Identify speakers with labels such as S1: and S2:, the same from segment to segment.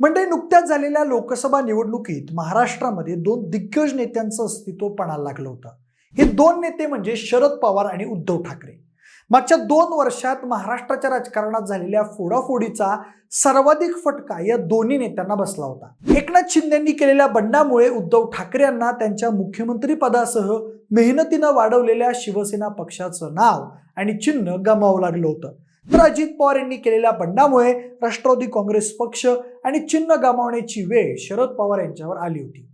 S1: म्हणजे नुकत्याच झालेल्या लोकसभा निवडणुकीत महाराष्ट्रामध्ये दोन दिग्गज नेत्यांचं अस्तित्व पणाला लागलं होतं. हे दोन नेते म्हणजे शरद पवार आणि उद्धव ठाकरे. मागच्या दोन वर्षात महाराष्ट्राच्या राजकारणात झालेल्या फोडाफोडीचा सर्वाधिक फटका या दोन्ही नेत्यांना बसला होता. एकनाथ शिंदेंनी केलेल्या बंडामुळे उद्धव ठाकरे यांना त्यांच्या मुख्यमंत्री पदासह मेहनतीनं वाढवलेल्या शिवसेना पक्षाचं नाव आणि चिन्ह गमावं लागलं होतं. तर अजित पवार यांनी केलेल्या बंडामुळे राष्ट्रवादी काँग्रेस पक्ष आणि चिन्ह गमावण्याची वेळ शरद पवार यांच्यावर आली होती.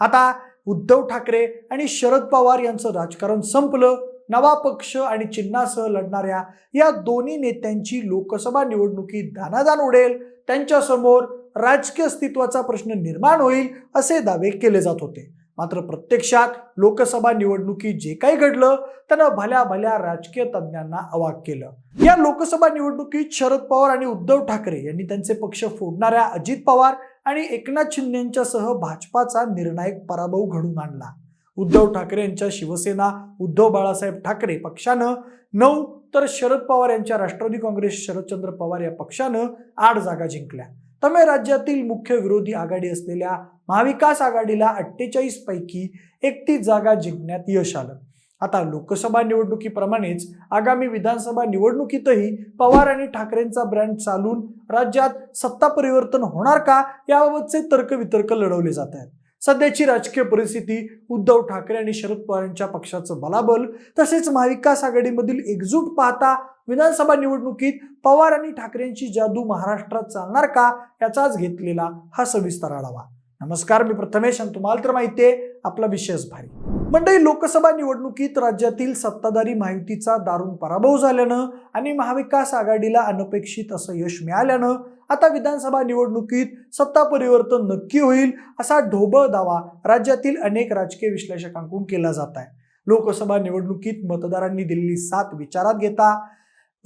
S1: आता उद्धव ठाकरे आणि शरद पवार यांचं राजकारण संपलं. नवा पक्ष आणि चिन्हासह लढणाऱ्या या दोन्ही नेत्यांची लोकसभा निवडणुकीत दानादान उडेल. त्यांच्यासमोर राजकीय अस्तित्वाचा प्रश्न निर्माण होईल असे दावे केले जात होते. मात्र प्रत्यक्षात लोकसभा निवडणुकीत जे काही घडलं त्यानं भल्या भल्या राजकीय तज्ज्ञांना अवाक केलं. या लोकसभा निवडणुकीत शरद पवार आणि उद्धव ठाकरे यांनी त्यांचे पक्ष फोडणाऱ्या अजित पवार आणि एकनाथ शिंदेंच्यासह भाजपाचा निर्णायक पराभव घडून आणला. उद्धव ठाकरे यांच्या शिवसेना उद्धव बाळासाहेब ठाकरे पक्षानं नऊ तर शरद पवार यांच्या राष्ट्रवादी काँग्रेस शरदचंद्र पवार या पक्षानं आठ जागा जिंकल्या. त्यामुळे राज्यातील मुख्य विरोधी आघाडी असलेल्या महाविकास आघाडीला अठ्ठेचाळीस पैकी एकतीस जागा जिंकण्यात यश आलं. आता लोकसभा निवडणुकीप्रमाणेच आगामी विधानसभा निवडणुकीतही पवार आणि ठाकरेंचा ब्रँड चालून राज्यात सत्ता परिवर्तन होणार का याबाबतचे तर्कवितर्क लढवले जात आहेत. सध्याची राजकीय परिस्थिती उद्धव ठाकरे आणि शरद पवार यांच्या पक्षाचं बलाबल तसेच महाविकास आघाडीमधील एकजूट पाहता विधानसभा निवडणुकीत पवार आणि ठाकरेंची जादू महाराष्ट्रात चालणार का याचाच घेतलेला हा सविस्तर आढावा. नमस्कार मी प्रथमेश आणि तुम्हाला तर माहिती आहे आपला विशेष भारी. मंडळी लोकसभा निवडणुकीत राज्यातील सत्ताधारी महायुतीचा दारुण पराभव झाल्यानं आणि महाविकास आघाडीला अनपेक्षित असं यश मिळाल्यानं आता विधानसभा निवडणुकीत सत्ता परिवर्तन नक्की होईल असा ढोबळ दावा राज्यातील अनेक राजकीय विश्लेषकांकडून केला जात आहे. लोकसभा निवडणुकीत मतदारांनी दिलेली साथ विचारात घेता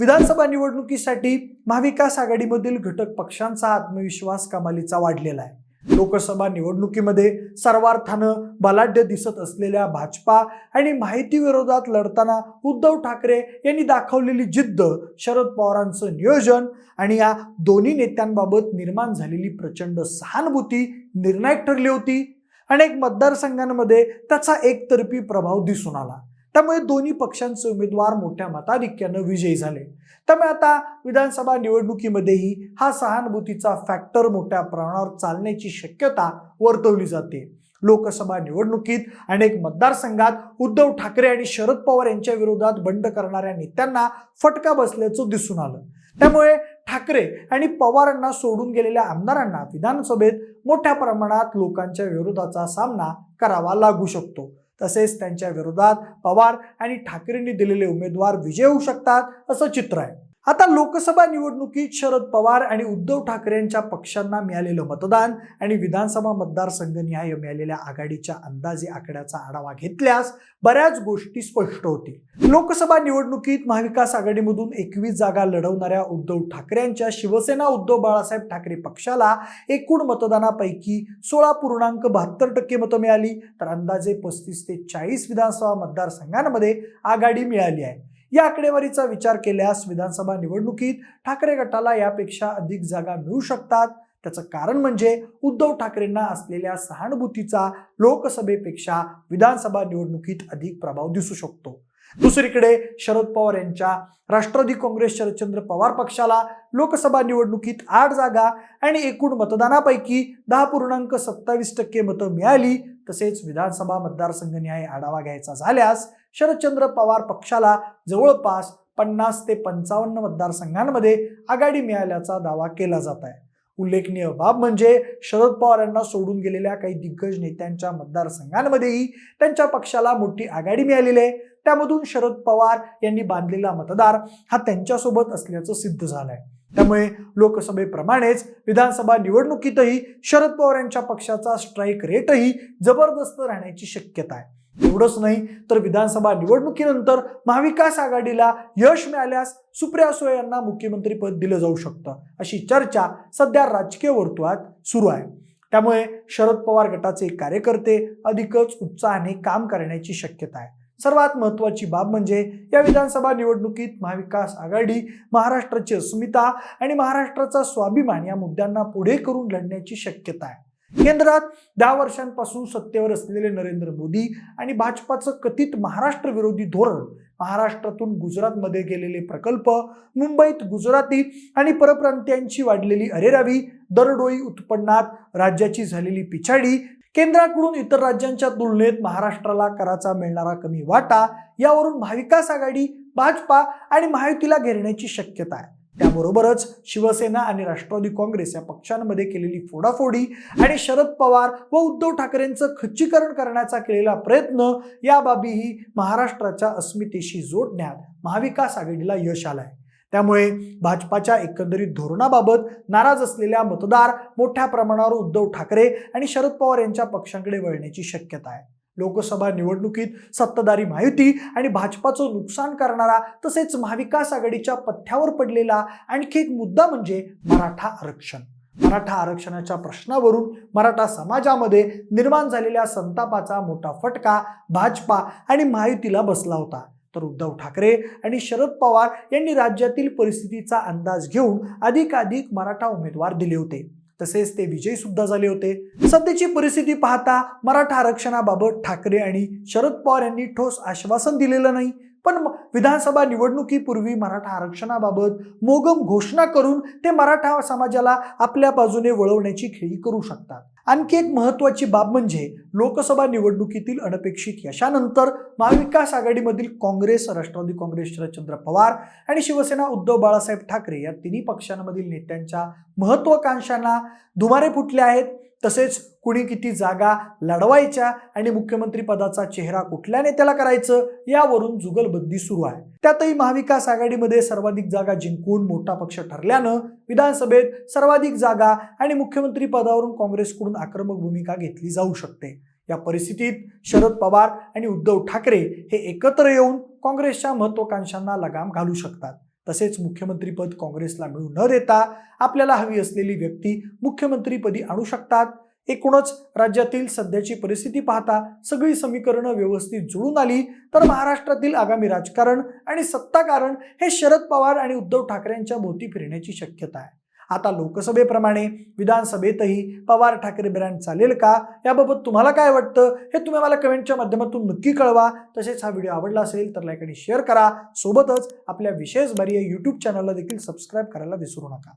S1: विधानसभा निवडणुकीसाठी महाविकास आघाडीमधील घटक पक्षांचा आत्मविश्वास कमालीचा वाढलेला आहे. लोकसभा निवडणुकीमध्ये सर्वार्थानं बलाढ्य दिसत असलेल्या भाजपा आणि माहिती विरोधात लढताना उद्धव ठाकरे यांनी दाखवलेली जिद्द शरद पवारांचं नियोजन आणि या दोन्ही नेत्यांबाबत निर्माण झालेली प्रचंड सहानुभूती निर्णायक ठरली होती. अनेक मतदारसंघांमध्ये त्याचा एकतर्फी प्रभाव दिसून आला. त्यामुळे दोन्ही पक्षांचे उमेदवार मोठ्या मताधिक्यानं विजयी झाले. त्यामुळे आता विधानसभा निवडणुकीमध्येही हा सहानुभूतीचा फॅक्टर मोठ्या प्रमाणावर चालण्याची शक्यता वर्तवली जाते. लोकसभा निवडणुकीत अनेक मतदारसंघात उद्धव ठाकरे आणि शरद पवार यांच्या विरोधात बंड करणाऱ्या नेत्यांना फटका बसल्याचं दिसून आलं. त्यामुळे ठाकरे आणि पवारांना सोडून गेलेल्या आमदारांना विधानसभेत मोठ्या प्रमाणात लोकांच्या विरोधाचा सामना करावा लागू शकतो. तसेच त्यांच्या विरोधात पवार आणि ठाकरेंनी दिलेले उमेदवार विजय होऊ शकतात असं चित्र आहे. आता लोकसभा निवडणुकीत शरद पवार आणि उद्धव ठाकरे यांच्या पक्षांना मिळालेलं मतदान आणि विधानसभा मतदारसंघनिहाय मिळालेल्या आघाडीच्या अंदाजे आकड्याचा आढावा घेतल्यास बऱ्याच गोष्टी स्पष्ट होतील. लोकसभा निवडणुकीत महाविकास आघाडीमधून एकवीस जागा लढवणाऱ्या उद्धव ठाकरे यांच्या शिवसेना उद्धव बाळासाहेब ठाकरे पक्षाला एकूण मतदानापैकी सोळा पूर्णांक बहात्तर टक्के मतं मिळाली तर अंदाजे पस्तीस ते चाळीस विधानसभा मतदारसंघांमध्ये आघाडी मिळाली आहे. या आकडेवारीचा विचार केल्यास विधानसभा निवडणुकीत ठाकरे गटाला यापेक्षा अधिक जागा मिळू शकतात. त्याचं कारण म्हणजे उद्धव ठाकरेंना असलेल्या सहानुभूतीचा लोकसभेपेक्षा विधानसभा निवडणुकीत अधिक प्रभाव दिसू शकतो. दुसरीकडे शरद पवार यांच्या राष्ट्रवादी काँग्रेस शरदचंद्र पवार पक्षाला लोकसभा निवडणुकीत आठ जागा आणि एकूण मतदानापैकी दहा पूर्णांक सत्तावीस टक्के मतं मिळाली. तसेच विधानसभा मतदारसंघनिहाय आढावा घ्यायचा झाल्यास शरदचंद्र पवार पक्षाला जवळपास पन्नास ते पंचावन्न मतदारसंघांमध्ये आघाडी मिळाल्याचा दावा केला जात आहे. उल्लेखनीय बाब म्हणजे शरद पवार यांना सोडून गेलेल्या काही दिग्गज नेत्यांच्या मतदारसंघांमध्येही त्यांच्या पक्षाला मोठी आघाडी मिळालेली आहे. त्यामधून शरद पवार यांनी बांधलेला मतदार हा त्यांच्यासोबत असल्याचं सिद्ध झालंय. त्यामुळे लोकसभेप्रमाणेच विधानसभा निवडणुकीतही शरद पवार यांच्या पक्षाचा स्ट्राईक रेटही जबरदस्त राहण्याची शक्यता आहे. एवढंच नाही तर विधानसभा निवडणुकीनंतर महाविकास आघाडीला यश मिळाल्यास सुप्रिया सुळे यांना मुख्यमंत्रीपद दिलं जाऊ शकतं अशी चर्चा सध्या राजकीय वर्तुळात सुरू आहे. त्यामुळे शरद पवार गटाचे कार्यकर्ते अधिकच उत्साहाने काम करण्याची शक्यता आहे. सर्वात महत्वाची बाब म्हणजे या विधानसभा निवडणुकीत महाविकास आघाडी महाराष्ट्राची अस्मिता आणि महाराष्ट्राचा स्वाभिमान या मुद्द्यांना पुढे करून लढण्याची शक्यता आहे. केंद्रात दहा वर्षांपासून सत्तेवर असलेले नरेंद्र मोदी आणि भाजपाचं कथित महाराष्ट्र विरोधी धोरण महाराष्ट्रातून गुजरातमध्ये गेलेले प्रकल्प मुंबईत गुजराती आणि परप्रांतीयांची वाढलेली अरेरावी दरडोई उत्पन्नात राज्याची झालेली पिछाडी केंद्राकडून इतर राज्यांच्या तुलनेत महाराष्ट्राला कराचा मिळणारा कमी वाटा यावरून महाविकास आघाडी भाजपा आणि महायुतीला घेरण्याची शक्यता आहे. त्याबरोबरच शिवसेना आणि राष्ट्रवादी काँग्रेस या पक्षांमध्ये केलेली फोडाफोडी आणि शरद पवार व उद्धव ठाकरेंचं खच्चीकरण करण्याचा केलेला प्रयत्न या बाबीही महाराष्ट्राच्या अस्मितेशी जोडण्यात महाविकास आघाडीला यश आलंय. त्यामुळे भाजपाच्या एकंदरीत धोरणाबाबत नाराज असलेल्या मतदार मोठ्या प्रमाणावर उद्धव ठाकरे आणि शरद पवार यांच्या पक्षांकडे वळण्याची शक्यता आहे. लोकसभा निवडणुकीत सत्ताधारी महायुती आणि भाजपाचं नुकसान करणारा तसेच महाविकास आघाडीच्या पथ्यावर पडलेला आणखी एक मुद्दा म्हणजे मराठा आरक्षण. मराठा आरक्षणाच्या प्रश्नावरून मराठा समाजामध्ये निर्माण झालेल्या संतापाचा मोठा फटका भाजपा आणि महायुतीला बसला होता. तर उद्धव ठाकरे आणि शरद पवार यांनी राज्यातील परिस्थितीचा अंदाज घेऊन अधिकाधिक मराठा उमेदवार दिले होते. तसेच ते विजयी सुद्धा झाले होते. सध्याची परिस्थिती पाहता मराठा आरक्षणाबाबत ठाकरे आणि शरद पवार यांनी ठोस आश्वासन दिलेलं नाही. पण विधानसभा निवडणुकीपूर्वी मराठा आरक्षणाबाबत मोगम घोषणा करून ते मराठा समाजाला आपल्या बाजूने वळवण्याची खेळी करू शकतात. आणखी एक महत्वाची बाब म्हणजे लोकसभा निवडणुकीतील अनपेक्षित यशानंतर महाविकास आघाडीमधील काँग्रेस राष्ट्रवादी काँग्रेस शरदचंद्र पवार आणि शिवसेना उद्धव बाळासाहेब ठाकरे या तिन्ही पक्षांमधील नेत्यांच्या महत्वाकांक्षांना धुमारे फुटले आहेत. तसेच कुणी किती जागा लढवायच्या आणि मुख्यमंत्री पदाचा चेहरा कुठल्या नेत्याला करायचं यावरून जुगलबंदी सुरू आहे. त्यातही महाविकास आघाडीमध्ये सर्वाधिक जागा जिंकून मोठा पक्ष ठरल्यानं विधानसभेत सर्वाधिक जागा आणि मुख्यमंत्री पदावरून काँग्रेसकडून आक्रमक भूमिका घेतली जाऊ शकते. या परिस्थितीत शरद पवार आणि उद्धव ठाकरे हे एकत्र येऊन काँग्रेसच्या महत्वाकांक्षांना लगाम घालू शकतात. तसेच मुख्यमंत्रीपद काँग्रेसला मिळू न देता आपल्याला हवी असलेली व्यक्ती मुख्यमंत्रीपदी आणू शकतात. एकूणच राज्यातील सध्याची परिस्थिती पाहता सगळी समीकरणं व्यवस्थित जुळून आली तर महाराष्ट्रातील आगामी राजकारण आणि सत्ताकारण हे शरद पवार आणि उद्धव ठाकरेंच्या भोवती फिरण्याची शक्यता आहे. आता लोकसभेप्रमाणे विधानसभेतही पवार ठाकरे ब्रँड चालेल का? याबाबत तुम्हाला काय वाटतं? हे तुम्ही मला कमेंटच्या माध्यमातून नक्की कळवा. तसेच हा व्हिडिओ आवडला असेल तर लाईक आणि शेअर करा. सोबतच आपल्या विशेष बारी यूट्यूब चॅनलला देखील सबस्क्राईब करायला विसरू नका.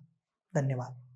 S1: धन्यवाद.